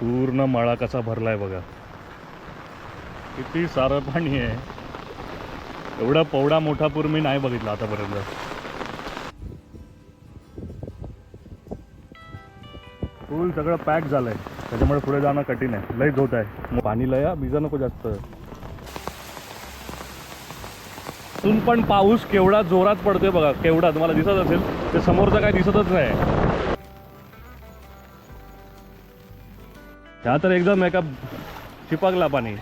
पूर्ण मळा कसा भरलाय बघा. किती सारं पाणी आहे. एवढा पवडा मोठा पूर मी नाही बघितला आतापर्यंत. फुल सगळं पॅक झालंय. त्याच्यामुळे पुढे जाणं कठीण आहे. लय धोत आहे. मग पाणी लया भिजा नको जास्त. तून पण पाऊस केवढा जोरात पडतोय बघा. केवढा? तुम्हाला दिसत असेल. ते समोरचं काय दिसतच नाही. ह्या तर एकदम एका चिपकला पाणी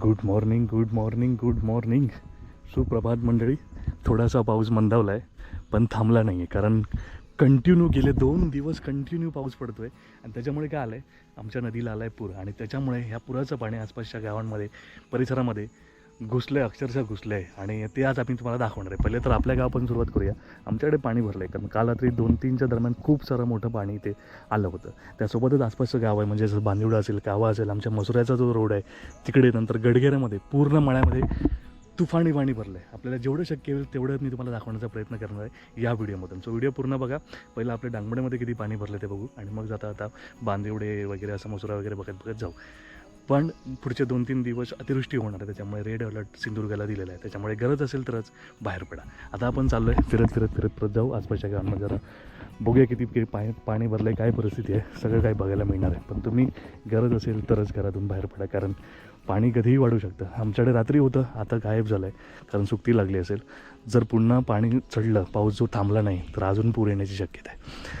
good morning good morning good morning सुप्रभात मंडळी थोडासा पाऊस मंदावला आहे पण थांबला नाही आहे कारण कंटिन्यू गेले दोन दिवस कंटिन्यू पाऊस पडतो आहे आणि त्याच्यामुळे काय आलं आहे आमच्या नदीला आला आहे पूर. आणि त्याच्यामुळे ह्या पुराचं पाणी आसपासच्या गावांमध्ये परिसरामध्ये घुसलं आहे अक्षरशः घुसलं आहे आणि ते आज आम्ही तुम्हाला दाखवणार आहे. पहिले तर आपल्या गावापासून सुरुवात करूया. आमच्याकडे पाणी भरलं आहे कारण काल रात्री दोन तीनच्या दरम्यान खूप सारं मोठं पाणी इथे आलं होतं. त्यासोबतच आसपासचं गाव आहे. म्हणजे जसं बांदिवडा असेल कावा असेल आमच्या मसुऱ्याचा जो रोड आहे तिकडे नंतर गडगेऱ्यामध्ये पूर्ण मळ्यामध्ये तुफानी पाणी भरलं आहे आपल्याला जेवढं शक्य होईल तेवढं मी तुम्हाला दाखवण्याचा प्रयत्न करणार आहे या व्हिडिओमधून. सो व्हिडिओ पूर्ण बघा. पहिलं आपल्या डांगमड्यामध्ये किती पाणी भरलं ते बघू. आणि मग जाता आता बांदिवडे वगैरे असं मसुरा वगैरे बघत बघत जाऊ. पण पुढचे दोन तीन दिवस अतिवृष्टी होणार आहे. त्याच्यामुळे रेड अलर्ट सिंधुदुर्गाला दिलेला आहे. त्याच्यामुळे गरज असेल तरच बाहेर पडा. आता आपण चाललो आहे फिरत फिरत फिरत फिरत जाऊ. आसपासच्या गावांना जरा बघूया किती किती पाणी पाणी भरलं आहे काय परिस्थिती आहे. सगळं काही बघायला मिळणार आहे. पण तुम्ही गरज असेल तरच घरातून बाहेर पडा. कारण पाणी कधीही वाढू शकतं. आमच्याकडे रात्री होतं आता गायब झालं आहे कारण सुक्ती लागली असेल. जर पुन्हा पाणी चढलं पाऊस जो थांबला नाही तर अजून पूर येण्याची शक्यता आहे.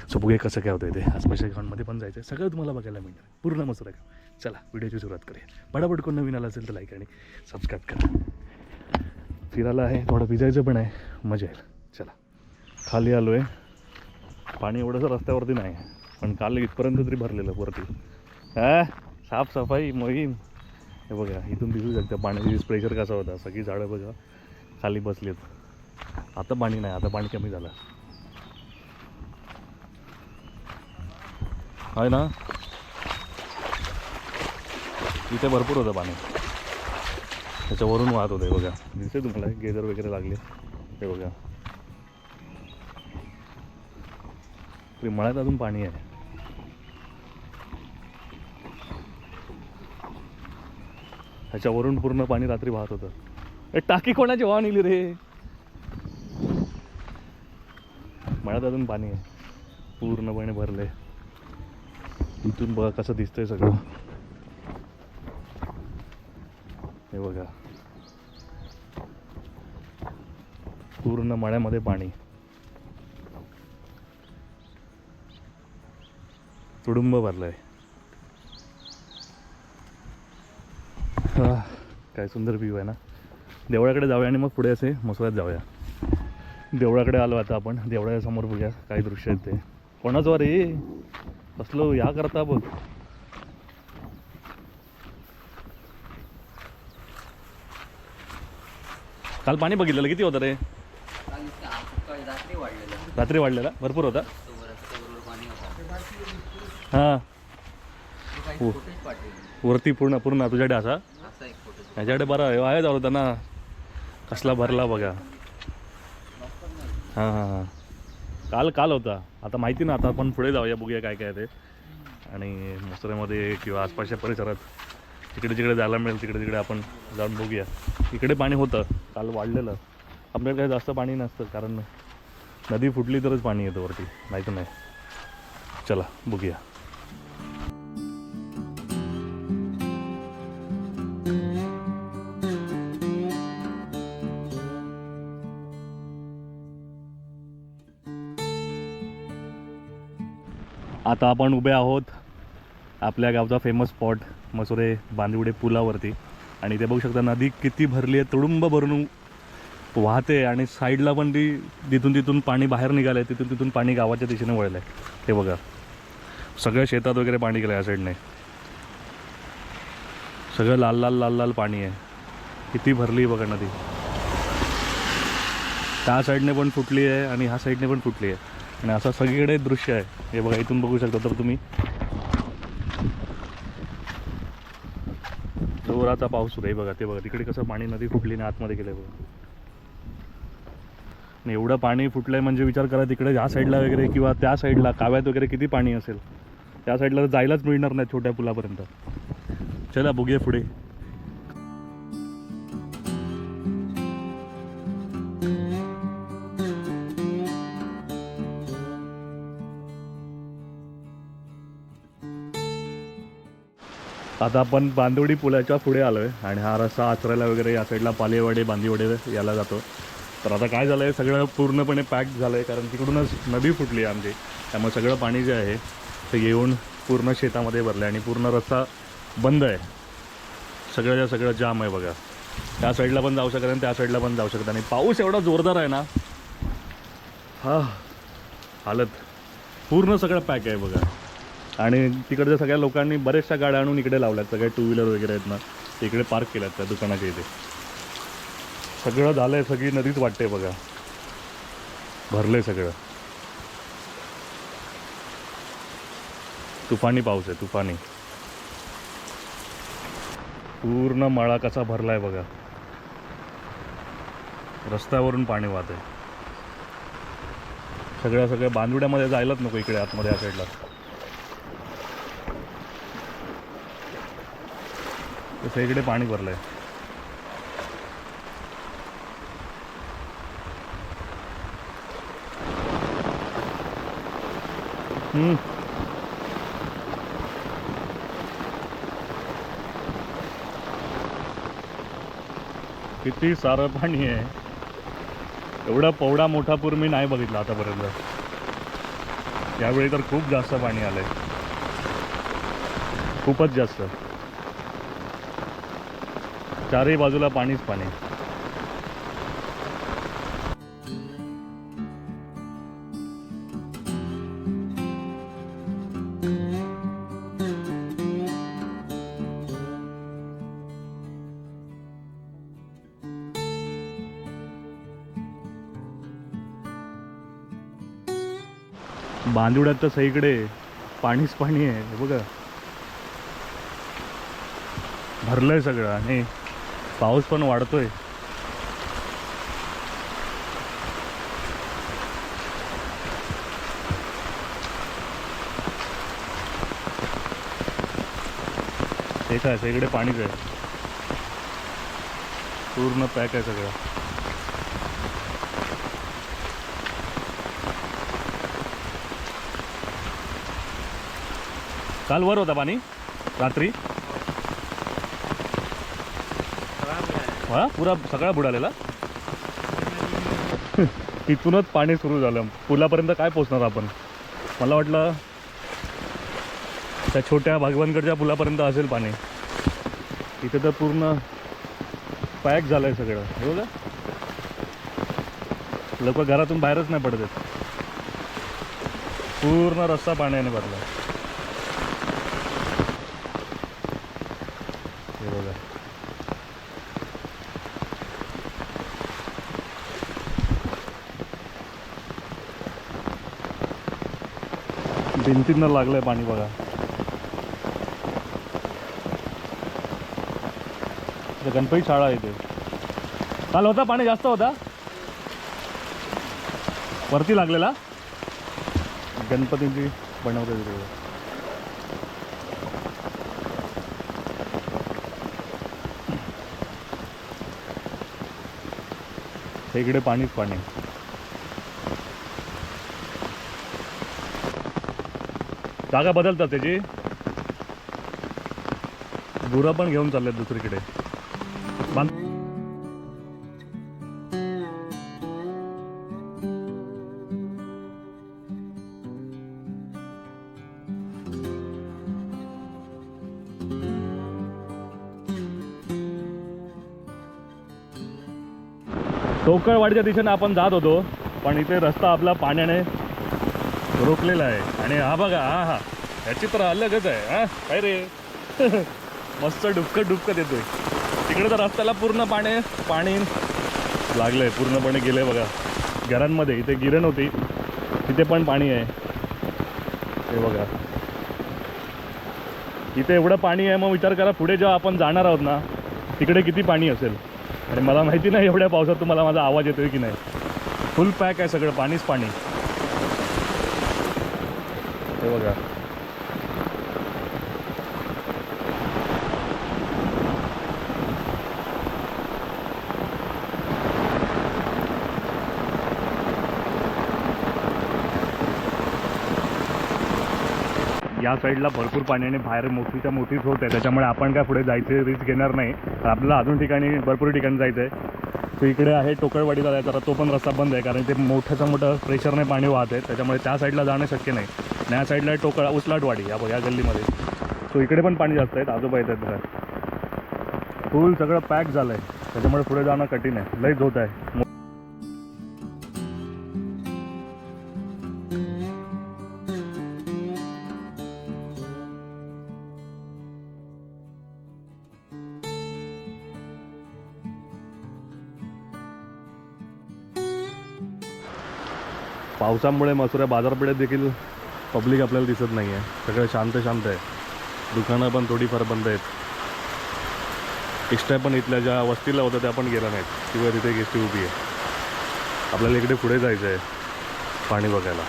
सो बघूया कसं काय होतं ते आसपासच्या ग्राउंडमध्ये पण जायचं आहे सगळं तुम्हाला बघायला मिळणार पूर्ण मस्त गाव चला व्हिडिओची सुरुवात करूया. पटापट कोण नवीन आला असेल तर लाईक आणि सबस्क्राईब करा. फिरायला आहे थोडं भिजायचं पण आहे. मजा येईल. चला. खाली आलो आहे पाणी एवढंसं रस्त्यावरती नाही आहे पण काल इथपर्यंत तरी भरलेलं वरती. हा? साफसफाई मोहीम. हे बघा इथून दिसू शकतं पाण्याची प्रेशर कसा होता? सगळी झाडं बघा खाली बसलीत. आता पाणी नाही आता पाणी कमी झालं. आहे ना? इथे भरपूर होतं पाणी. त्याच्यावरून वाहत होते बघा. दिसते तुम्हाला? गेजर वगैरे लागले. हे बघा. म्हणजे मळ्यात अजून पाणी आहे. ह्याच्यावरून पूर्ण पाणी रात्री वाहत होतं. ए टाकी कोणाची वाहन येली रे? मळ्यात अजून पाणी आहे. पूर्णपणे भरले इथून बघा कसं दिसतंय सगळं. हे बघा. पूर्ण मळ्यामध्ये पाणी. तुडुंब भरलंय. काय सुंदर व्ह्यू आहे ना. देवळाकडे जाऊया आणि मग पुढे असे मसुऱ्यात जाऊया. देवळाकडे आलो आता आपण. देवळाच्या समोर बघूया काय दृश्य आहेत ते. कोणाचं रे? कसलो या करता बघ. काल पाणी बघितलेलं किती होतं रे? रात्री वाढलेलं. भरपूर होता? हां. वरती पूर्ण पूर्ण एक फोटो ह्याच्याकडे बरा आहे. आहे जाऊ होता ना कसला भरला बघा. हां हां हां. काल काल होता. आता माहिती ना आता आपण पुढे जाऊया बघूया काय काय ते. आणि मसुऱ्यामध्ये किंवा आसपासच्या परिसरात. तिकडे जिकडे जायला मिळेल तिकडे तिकडे आपण जाऊन बघूया. इकडे पाणी होतं. काल वाढलेलं. आपल्याकडे काही जास्त पाणी नसतं कारण नदी फुटली तरच पाणी येतं वरती. नाही तर नाही. चला बघूया. आता आपण उभे आहोत आपल्या गावचा फेमस स्पॉट मसुरे बांदिवडे पुलावरती. आणि ते बघू शकता नदी किती भरली आहे तुडुंब भरून वाहते आणि साईडला पण ती तिथून तिथून पाणी बाहेर निघालं आहे तिथून तिथून पाणी गावाच्या दिशेने वळलं आहे हे बघा. सगळ्या शेतात वगैरे पाणी गेलं या साईडने सगळं लाल लाल लाल लाल पाणी आहे. किती भरली आहे बघा नदी. त्या साईडने पण फुटली आहे आणि ह्या साईडने पण फुटली आहे. आणि असं सगळीकडे दृश्य आहे. हे बघा इथून बघू शकता तर तुम्ही. जोराचा पाऊस सुरू हे बघा ते बघा तिकडे कसं पाणी नदी फुटली आणि आतमध्ये गेलं बघा. आणि एवढं पाणी फुटलंय म्हणजे विचार करा तिकडे ह्या साईडला वगैरे किंवा त्या साईडला काव्यात वगैरे किती पाणी असेल? त्या साईडला जायलाच मिळणार नाही छोट्या पुलापर्यंत. चला बघूया पुढे. आता आपण बांदिवडी पुलाच्या पुढे आलो आहे आणि हा रस्ता आचरायला वगैरे या साईडला पालेवाडे बांदिवडे याला जातो. तर आता काय झालं आहे सगळं पूर्णपणे पॅक झालं आहे कारण तिकडूनच नदी फुटली आहे आमची. त्यामुळे सगळं पाणी जे आहे ते येऊन पूर्ण शेतामध्ये भरलं आहे आणि पूर्ण रस्ता बंद आहे. सगळ्याच्या सगळं जाम आहे बघा. त्या साईडला पण जाऊ शकत आणि त्या साईडला पण जाऊ शकत आणि पाऊस एवढा जोरदार आहे ना हा हालत पूर्ण सगळं पॅक आहे बघा. आणि तिकडच्या सगळ्या लोकांनी बऱ्याचशा गाड्या आणून इकडे लावल्यात सगळ्या टू व्हीलर वगैरे आहेत ना ते इकडे पार्क केल्यात त्या दुकानाच्या इथे. सगळं झालं आहे सगळी नदीच वाटते बघा. भरले सगळं. तुफानी पाऊस आहे तुफानी. पूर्ण मळा कसा भरलाय बघा. रस्त्यावरून पाणी वाहत आहे सगळ्या सगळ्या बांधुड्यामध्ये जायलाच नको इकडे आतमध्ये या साईडला तसं इकडे पाणी भरलंय. किती सारं पाणी आहे. एवढा पवडा मोठा पूर मी नाही बघितला आतापर्यंत. यावेळी तर खूप जास्त पाणी आलंय. खूपच जास्त. चारही बाजूला पाणीच पाणी. बांदिवड्यात तर सगळीकडे पाणीच पाणी आहे बघा. भरलंय सगळं आणि पाऊस पण वाढतोय. ते काय सगळीकडे पाणीच आहे. पूर्ण पॅक आहे सगळं. काल वर होता पाणी? रात्री? हा पुरा सगळा बुडालेला. तिथूनच पाणी सुरू झालं. पुलापर्यंत काय पोचणार आपण? मला वाटलं त्या छोट्या भागवानकडच्या पुलापर्यंत असेल पाणी. इथे तर पूर्ण पॅक झालं आहे सगळं. हे बघा. लोक घरातून बाहेरच नाही पडत आहेत. पूर्ण रस्ता पाण्याने भरला. हे बघा. भिंतींना लागलंय पाणी बघा. गणपती शाळा आहे इथे. काल होता? पाणी जास्त होता? वरती लागलेला? गणपतीची बनवते तिथे इकडे पाणीच पाणी. जागा बदलतात त्याची. गुरं पण घेऊन चाललेत दुसरीकडे. बांध टोकळवाडीच्या दिशेने आपण जात होतो पण इथे रस्ता आपला पाण्याने रोखलेला आहे. आणि हा बघा हा हा. ह्याची तर अलगच आहे हा. काय रे? मस्त डुबकं डुबकं देतोय. तिकडे तर रस्त्याला पूर्ण पाणी पाणी लागलंय. पूर्णपणे गेलंय बघा. घरांमध्ये इथे गिरण होती. तिथे पण पाणी आहे. हे बघा. इथे एवढं पाणी आहे मग विचार करा पुढे जेव्हा आपण जाणार आहोत ना तिकडे किती पाणी असेल? आणि मला माहिती नाही एवढ्या पावसात तुम्हाला माझा आवाज येतोय की नाही. फुल पॅक आहे सगळं पाणीच पाणी. हे बघा या साईडला भरपूर पाण्याने बाहेर मोठीच्या मोठीच होत आहे. त्याच्यामुळे आपण काय पुढे जायचे रिस्क घेणार नाही. आपल्याला अजून ठिकाणी भरपूर ठिकाणी जायचं आहे तो इकडे आहे टोकळवाडीला जायचा तर तो पण रस्ता बंद आहे. कारण ते मोठ्याचं मोठं प्रेशरने पाणी वाहत आहे. त्याच्यामुळे त्या साईडला जाणं शक्य नाही. आणि या साईडला आहे टोकळ उचलाटवाडी या या गल्लीमध्ये. सो इकडे पण पाणी जास्त आहेत. आजोबा येतात बघा फुल सगळं पॅक झालं आहे त्याच्यामुळे पुढे जाणं कठीण आहे. लईच होत आहे. पावसामुळे मसुऱ्या बाजारपेठेत देखील पब्लिक आपल्याला दिसत नाही आहे सगळं शांत शांत आहे. दुकानं पण थोडीफार बंद आहेत. इष्ट्या पण इथल्या ज्या वस्तीला होत्या त्या पण गेल्या नाहीत. किंवा तिथे गेस्टी उभी आहे. आपल्याला इकडे पुढे जायचं आहे पाणी बघायला.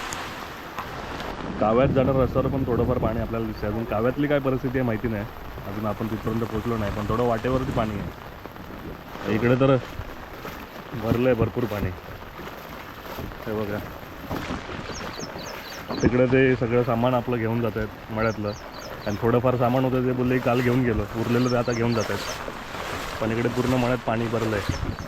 काव्यात जाणार रस्त्यावर पण थोडंफार पाणी आपल्याला दिसतं अजून काव्यातली काय परिस्थिती आहे माहिती नाही. अजून आपण तिथपर्यंत पोहोचलो नाही पण थोडं वाटेवरती पाणी आहे. इकडे तर भरलं आहे भरपूर पाणी. हे बघा. तिकडे ते सगळं सामान आपलं घेऊन जात आहेत मळ्यातलं. आणि थोडंफार सामान होतं ते बोलले काल घेऊन गेलो. उरलेलं ते आता घेऊन जात आहेत. पण इकडे पूर्ण मळ्यात पाणी भरलं आहे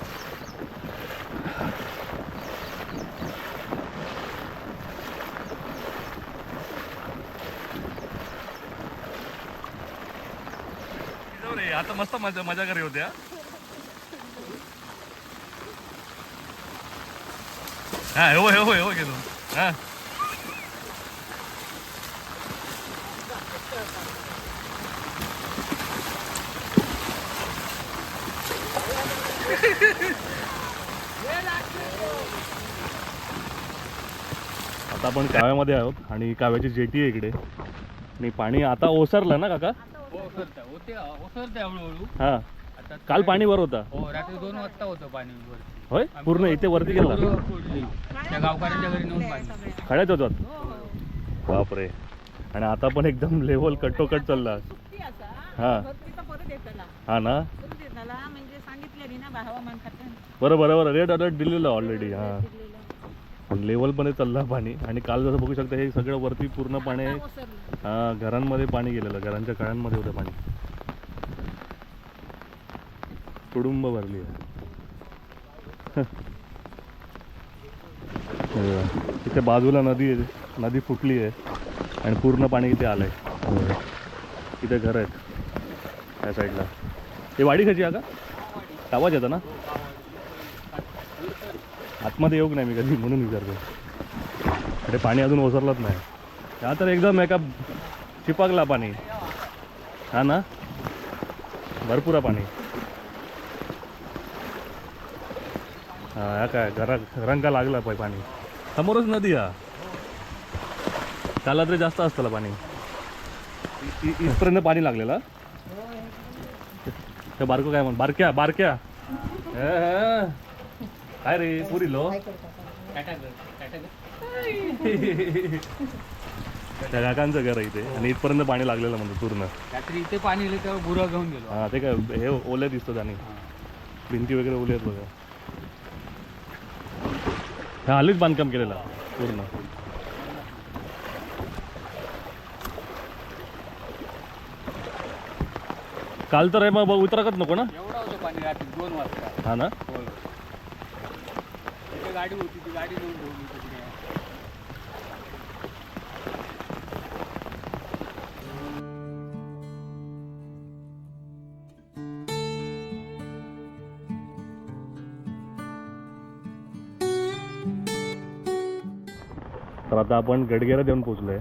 आता मस्त मजा मजा घरी होत्या हा हो हो हो गेलो हा आता आपण काव्यामध्ये आहोत आणि काव्याची जेटी आहे इकडे. आणि पाणी आता ओसरलं ना काका? होते ओसरते हळूहळू. हा. आता काल पाणी वर होता. हो रात्री दोन वाजता होतं पाणी होय? पूर्ण इथे वरती गेला. त्या गावकऱ्यांच्या घरी नेऊन पाणी खड्याच होतात बापरे. आणि आता पण एकदम लेवल कट्टोकट चालला. हा. भरतीचा परत येतला. हा ना? म्हणजे बरं बरं बरं. रेड अलर्ट दिलेलं ऑलरेडी हां. पण लेवल पण चालला पाणी. आणि काल जसं बघू शकता हे सगळं वरती पूर्ण पाणी. हा घरांमध्ये पाणी गेलेलं. घरांच्या कळ्यांमध्ये होतं पाणी. तुडुंब भरली आहे. तिथे इथे बाजूला नदी आहे. नदी फुटली आहे. आणि पूर्ण पाणी इथे आलं आहे इथे घर आहेत. त्या साईडला. हे वाडी कशी आहे का? आवाज येतो ना? आतमध्ये येऊ नाही मी कधी? म्हणून विचारतो अरे पाणी अजून ओसरलंच नाही. हा तर एकदम एका चिपकला पाणी. हा ना? भरपूर आहे पाणी. हा या काय? घरा घरांका लागला पाय पाणी. समोरच नदी हा त्याला तरी जास्त असतं पाणी. इ- इ- इथपर्यंत पाणी लागलेलं? बारको काय म्हण बारक्या बारक्या. काय रे पुरी लो? त्या काकांचं घर आहे इथे आणि इथपर्यंत पाणी लागलेलं म्हणतो पूर्ण. रात्री इथे पाणी आलं तेव्हा बुरा घेऊन गेलो. हा ते काय हे ओले दिसतं आणि. भिंती वगैरे ओले आहेत बघा. ह्या हल्लीच बांधकाम केलेलं. पूर्ण. काल तर हे मग उतरकत नको ना? एवढा होतं पाणी रात्री दोन वाजता. हा ना? हो तिथे गाडी होती ती गाडी नेऊन ठेवली आता आपण गडगेरात येऊन पोचलोय.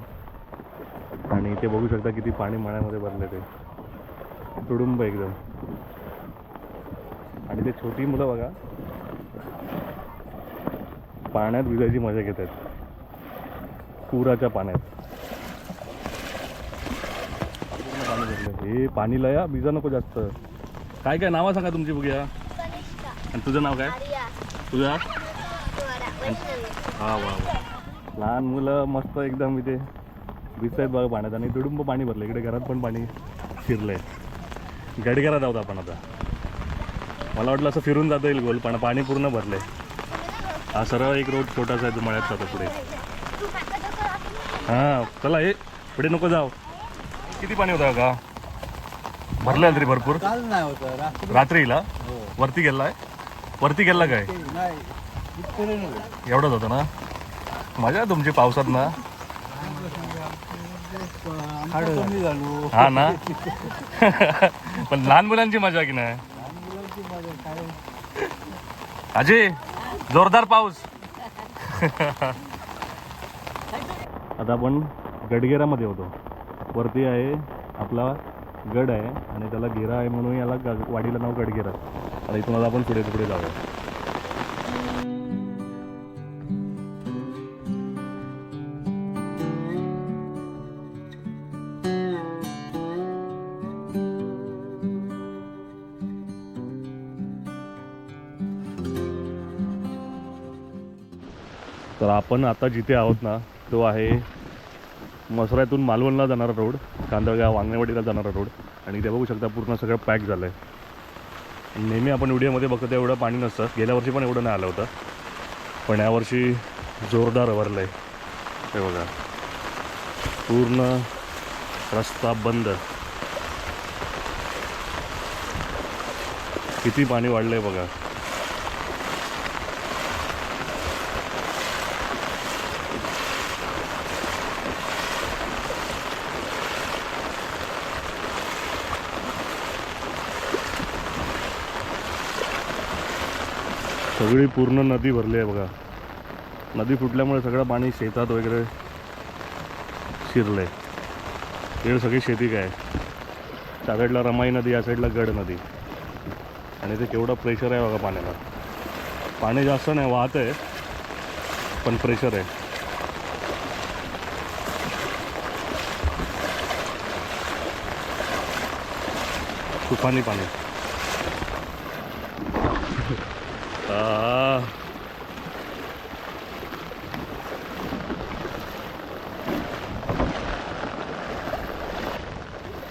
आणि इथे बघू शकता किती पाणी मळ्यामध्ये भरले ते. तुडुंब एकदम. आणि ते छोटी मुलं बघा. पाण्यात भिजायची मजा घेत आहेत पुराच्या पाण्यात. हे पाणी लया भिजा नको जास्त. काय काय नावं सांगा तुमची बघूया. आणि तुझं नाव काय? तुझा? हा वा वा. लहान मुलं मस्त एकदम इथे दिसत आहेत बघा पाण्यात. आणि तुडुंब पाणी भरलं. इकडे घरात पण पाणी शिरलंय. गडगरात आहोत आपण आता. मला वाटलं असं फिरून जाता येईल गोल पण पाणी पूर्ण भरलंय. हा सरळ एक रोड छोटासा आहे तो मळ्यात जातो पुढे. हां चला हे पुढे नको जाऊ. किती पाणी होतं का भरलं तरी भरपूर. रात्रीला? हो. वरती गेलाय? वरती गेला काय. एवढंच होतं ना? मजा आहे तुमची पावसात ना? हा ना? पण लहान मुलांची मजा की नाही? अजय जोरदार पाऊस. आता आपण गडगेरामध्ये होतो. वरती आहे आपला गड आहे आणि त्याला घेरा आहे म्हणून याला ग- वाडीला नाव गडगेरा आता इथून आता आपण पुढे पुढे जाऊया. आपण आता जिथे आहोत ना तो आहे मसऱ्यातून मालवणला जाणारा रोड कांदळगाव वांगणेवाडीला जाणारा रोड आणि ते बघू शकता पूर्ण सगळं पॅक झालं आहे नेहमी आपण व्हिडिओमध्ये बघतो ते एवढं पाणी नसतं. गेल्या वर्षी पण एवढं नाही आलं होतं. पण यावर्षी जोरदार भरलं आहे हे बघा. पूर्ण रस्ता बंद. किती पाणी वाढलं आहे बघा. सगळी पूर्ण नदी भरली आहे बघा. नदी फुटल्यामुळे सगळं पाणी शेतात वगैरे शिरलंय. इकडे सगळी शेती काय? त्या साईडला रमाई नदी या साईडला गड नदी. आणि ते केवढं प्रेशर आहे बघा पाण्याला. पाणी जास्त नाही वाहत आहे पण प्रेशर आहे. तुफानी पाणी. आ.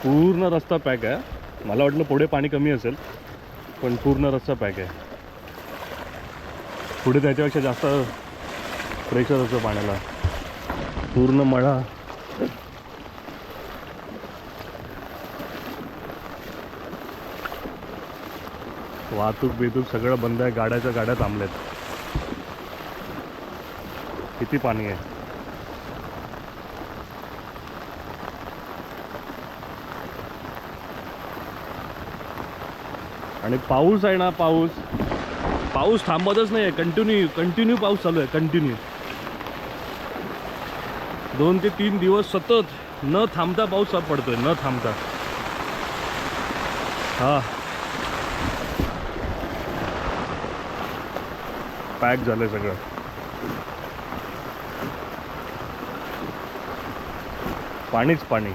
पूर्ण रस्ता पॅक आहे. मला वाटलं पुढे पाणी कमी असेल पण पूर्ण रस्ता पॅक आहे. पुढे त्याच्यापेक्षा जास्त प्रेशर असतं पाण्याला. पूर्ण मळा. वाहतूक बितूक सगळं बंद आहे. गाड्याच्या गाड्या थांबल्यात किती पाणी आहे? आणि पाऊस आहे ना पाऊस. पाऊस थांबतच नाही आहे कंटिन्यू कंटिन्यू पाऊस चालू आहे. कंटिन्यू दोन ते तीन दिवस सतत न थांबता पाऊस पडतोय. न थांबता. हा. पॅक झालंय सगळं. पाणीच पाणी.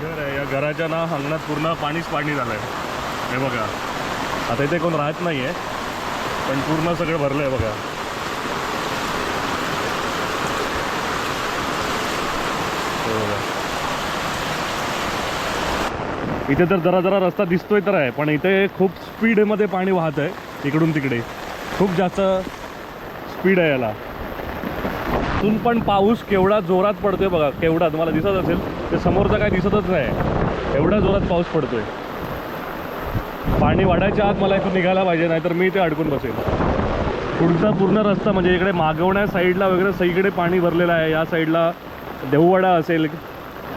घर आहे या घराच्या ना अंगणात पूर्ण पाणीच पाणी झालंय. हे बघा. आता इथे कोण राहत नाहीये पण पूर्ण सगळं भरलंय बघा. हे बघा. इथे तर जरा जरा रस्ता दिसतोय तर आहे पण इथे खूप स्पीडमध्ये पाणी वाहत आहे इकडून तिकडे. खूप जास्त स्पीड आहे याला. इथून पण पाऊस केवढा जोरात पडतोय बघा केवढा तुम्हाला दिसत असेल ते समोरचा काय दिसतच नाही. एवढा जोरात पाऊस पडतोय. पाणी वाढायच्या आत मला इथून निघायला पाहिजे नाहीतर मी इथे अडकून बसेल. पुढचा पूर्ण रस्ता म्हणजे इकडे मागवण्या साईडला वगैरे सगळीकडे पाणी भरलेलं आहे या साईडला देववाडा असेल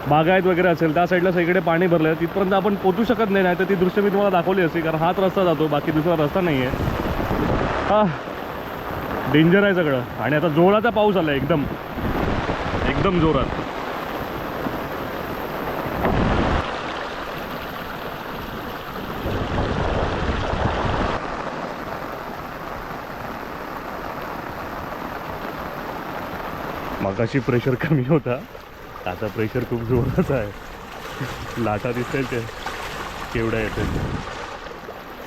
बागायत वगैरे असेल त्या साईडला सगळीकडे पाणी भरलं आहे तिथपर्यंत आपण पोचू शकत नाही नाही तर ती दृश्य मी तुम्हाला दाखवली असती कारण हाच रस्ता जातो बाकी दुसरा रस्ता नाही आहे हा. डेंजर आहे सगळं. आणि आता जोराचा पाऊस आला एकदम. एकदम जोरात. मगाशी प्रेशर कमी होता. आता प्रेशर खूप जोराचं आहे. लाटा दिसतात ते. केवढ्या येते.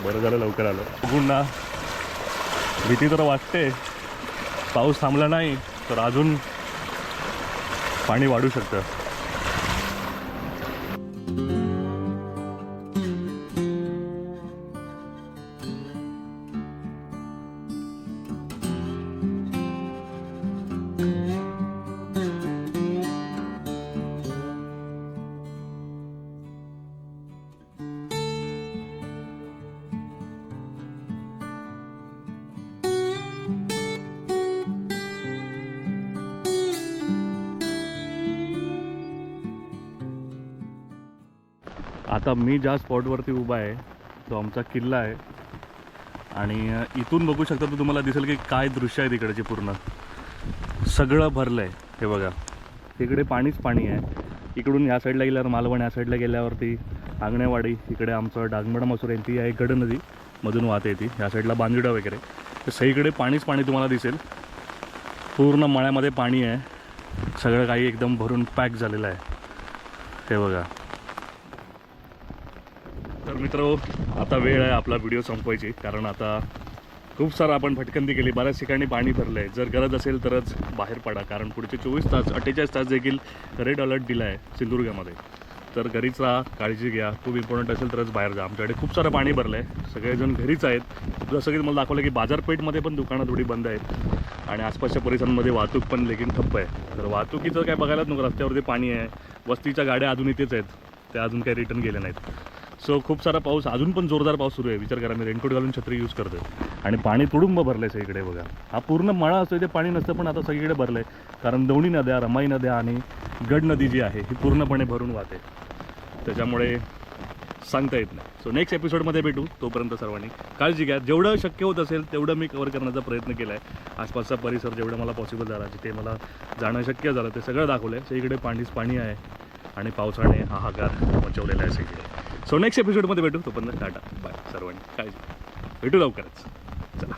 बरं झालं लवकर आलं. बघून ना भीती तर वाटते. पाऊस थांबला नाही तर अजून पाणी वाढू शकतं. आता मी ज्या स्पॉटवरती उभा आहे तो आमचा किल्ला आहे. आणि इथून बघू शकता तर तुम्हाला दिसेल की काय दृश्य आहे तिकडचे पूर्ण. सगळं भरलं आहे हे बघा. तिकडे पाणीच पाणी आहे. इकडून ह्या साईडला गेल्यावर मालवण ह्या साईडला गेल्यावरती आंगणेवाडी इकडे आमचं डागमड मसूर आहे ती आहे गड नदी. मधून वाहते ती. ह्या साईडला बांदिडा वगैरे. तर सगळीकडे पाणीच पाणी तुम्हाला दिसेल. पूर्ण मळ्यामध्ये पाणी आहे. सगळं काही एकदम भरून पॅक झालेलं आहे. हे बघा. मित्र आता वेळ आहे आपला व्हिडिओ संपवायची. कारण आता खूप सारं आपण फटकंदी केली. बऱ्याच ठिकाणी पाणी भरलं आहे जर गरज असेल तरच बाहेर पडा. कारण पुढचे चोवीस तास अठ्ठेचाळीस तास देखील रेड अलर्ट दिला आहे सिंधुदुर्गामध्ये. तर घरीच राहा काळजी घ्या. खूप इम्पॉर्टंट असेल तरच बाहेर जा. आमच्याकडे खूप सारं पाणी भरलं आहे सगळेजण घरीच आहेत. जसं की मला दाखवलं की बाजारपेठमध्ये पण दुकानं थोडी बंद आहेत. आणि आसपासच्या परिसरांमध्ये वाहतूक पण लेखीन ठप्प आहे. तर वाहतुकीचं काय बघायलाच नको. रस्त्यावरती पाणी आहे. वस्तीच्या गाड्या अजून इथेच आहेत. त्या अजून काही रिटर्न गेल्या नाहीत. सो खूप सारा पाऊस अजून पण जोरदार पाऊस सुरू आहे. विचार करा मी रेनकोट घालून छत्री यूज करतोय. आणि पाणी तुडुंब भरलं आहे सगळीकडे बघा. हा पूर्ण मळा असतो ते पाणी नसतं पण आता सगळीकडे भरलं आहे कारण दोन्ही नद्या रमाई नद्या आणि गड नदी जी आहे ही पूर्णपणे भरून वाहते. त्याच्यामुळे सांगता येत नाही. सो नेक्स्ट एपिसोडमध्ये भेटू. तोपर्यंत सर्वांनी काळजी घ्या. जेवढं शक्य होत असेल तेवढं मी कवर करण्याचा प्रयत्न केला आहे आसपासचा परिसर जेवढं मला पॉसिबल झाला जिथे मला जाणं शक्य झालं ते सगळं दाखवलं आहे सगळीकडे पाणीच पाणी आहे. आणि पावसाने हाहाकार मचवलेला आहे सगळीकडे. सो नेक्स्ट एपिसोडमध्ये भेटू. तोपर्यंत टाटा. बाय सर्वांनी. काळजी. भेटू लवकरच. चला.